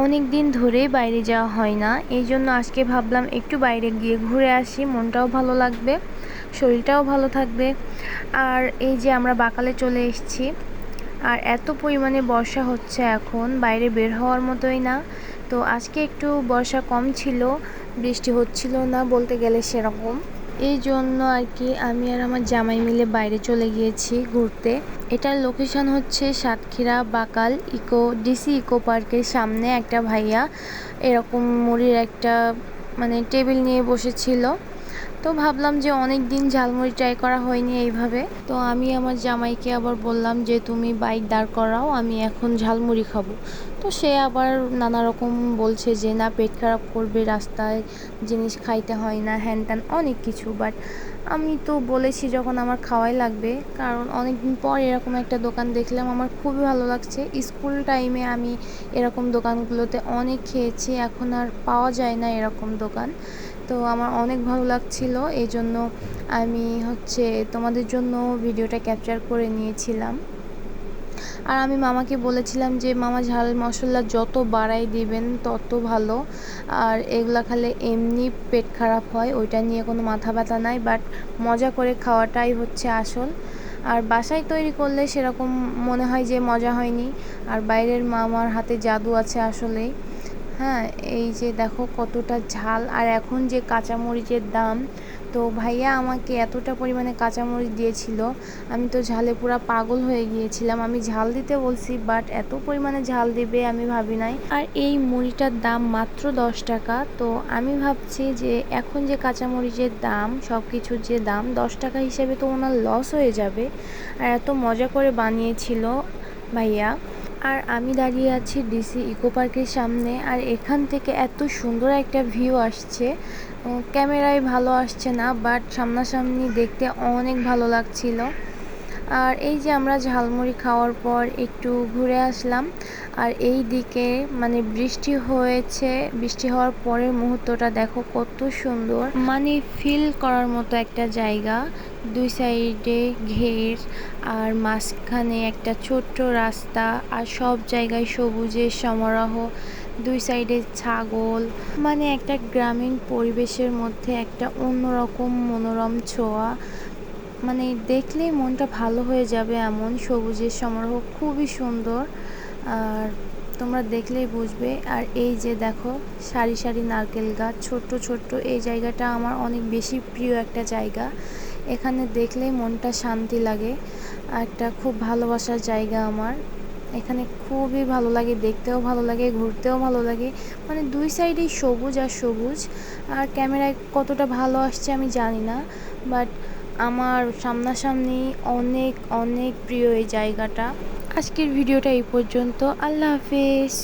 অনেক দিন ধরেই বাইরে যাওয়া হয় না, এই জন্য আজকে ভাবলাম একটু বাইরে গিয়ে ঘুরে আসি, মনটাও ভালো লাগবে, শরীরটাও ভালো থাকবে। আর এই যে আমরা বাকালে চলে এসেছি, আর এত পরিমাণে বর্ষা হচ্ছে এখন, বাইরে বের হওয়ার মতোই না। তো আজকে একটু বর্ষা কম ছিল, বৃষ্টি হচ্ছিল না বলতে গেলে সেরকম। এই জন্য আর কি আমি আর আমার জামাই মিলে বাইরে চলে গিয়েছি ঘুরতে। এটার লোকেশন হচ্ছে Satkhira Bakal eco DC eco পার্কের সামনে একটা ভাইয়া। এরকম মুড়ির একটা মানে টেবিল নিয়ে বসেছিল। তো ভাবলাম যে অনেক দিন ঝালমুড়ি ট্রাই করা হয়নি এইভাবে। তো আমি আমার জামাইকে আবার বললাম যে, তুমি বাইক দাঁড় করাও, আমি এখন ঝালমুড়ি খাব। তো সে আবার নানা রকম বলছে যে, না, পেট খারাপ করবে, রাস্তায় জিনিস খাইতে হয় না, হ্যান ত্যান, অনেক কিছু। বাট আমি তো বলেছি যখন আমার খাওয়াই লাগবে, কারণ অনেক দিন পর এরকম একটা দোকান দেখলাম, আমার খুবই ভালো লাগছে। স্কুল টাইমে আমি এরকম দোকানগুলোতে অনেক খেয়েছি, এখন আর পাওয়া যায় না এরকম দোকান। তো আমার অনেক ভালো লাগছিল এই জন্য আমি হচ্ছে তোমাদের জন্য ভিডিওটা ক্যাপচার করে নিয়েছিলাম। আর আমি মামাকে বলেছিলাম যে, মামা ঝাল মশলা যত বাড়াই দিবেন, তত ভালো। আর এগুলা খালে এমনি পেট খারাপ হয়, ওইটা নিয়ে কোনো মাথা ব্যথা নাই, বাট মজা করে খাওয়াটাই হচ্ছে আসল। আর বাসায় তৈরি করলে সেরকম মনে হয় যে মজা হয়নি। আর বাইরের মামার হাতে জাদু আছে আসলেই। হ্যাঁ এই যে দেখো কতটা ঝাল। আর এখন যে কাঁচামরিচের দাম, তো ভাইয়া আমাকে এতটা পরিমাণে কাঁচামরিচ দিয়েছিল, আমি তো ঝালে পুরো পাগল হয়ে গিয়েছিলাম। আমি ঝাল দিতে বলছি বাট এত পরিমাণে ঝাল দিবে আমি ভাবি নাই। আর এই মুড়িটার দাম মাত্র দশ টাকা, তো আমি ভাবছি যে এখন যে কাঁচামরিচের দাম সব কিছুর যে দাম, দশ টাকা হিসেবে তো ওনার লস হয়ে যাবে। আর এত মজা করে বানিয়েছিল ভাইয়া। আর আমি দাঁড়িয়ে আছি ডিসি ইকো পার্কের সামনে আর এখান থেকে এত সুন্দর একটা ভিউ আসছে। ক্যামেরায় ভালো আসছে না, বাট সামনাসামনি দেখতে অনেক ভালো লাগছিল। আর এই যে আমরা ঝালমুড়ি খাওয়ার পর একটু ঘুরে আসলাম, আর এই দিকে মানে বৃষ্টি হয়েছে, বৃষ্টি হওয়ার পরের মুহূর্তটা দেখো কত সুন্দর। মানে ফিল করার মতো একটা জায়গা, দুই সাইডে ঘের আর মাঝখানে একটা ছোট্ট রাস্তা আর সব জায়গায় সবুজের সমারোহ, দুই সাইডে ছাগল। মানে একটা গ্রামীণ পরিবেশের মধ্যে একটা অন্যরকম মনোরম ছোঁয়া। মানে দেখলেই মনটা ভালো হয়ে যাবে এমন। সবুজের সমারোহ খুবই সুন্দর। আর তোমরা দেখলেই বুঝবে। আর এই যে দেখো, সারি সারি নারকেল গাছ, ছোট্ট ছোট্ট। এই জায়গাটা আমার অনেক বেশি প্রিয় একটা জায়গা। এখানে দেখলেই মনটা শান্তি লাগে। একটা খুব ভালোবাসার জায়গা আমার। এখানে খুবই ভালো লাগে, দেখতেও ভালো লাগে, ঘুরতেও ভালো লাগে। মানে দুই সাইডেই সবুজ আর সবুজ। আর ক্যামেরায় কতটা ভালো আসছে আমি জানি না। বাট আমার সামনাসামনি অনেক অনেক প্রিয় এই জায়গাটা। আজকের ভিডিওটা এই পর্যন্ত। আল্লাহ হাফেজ।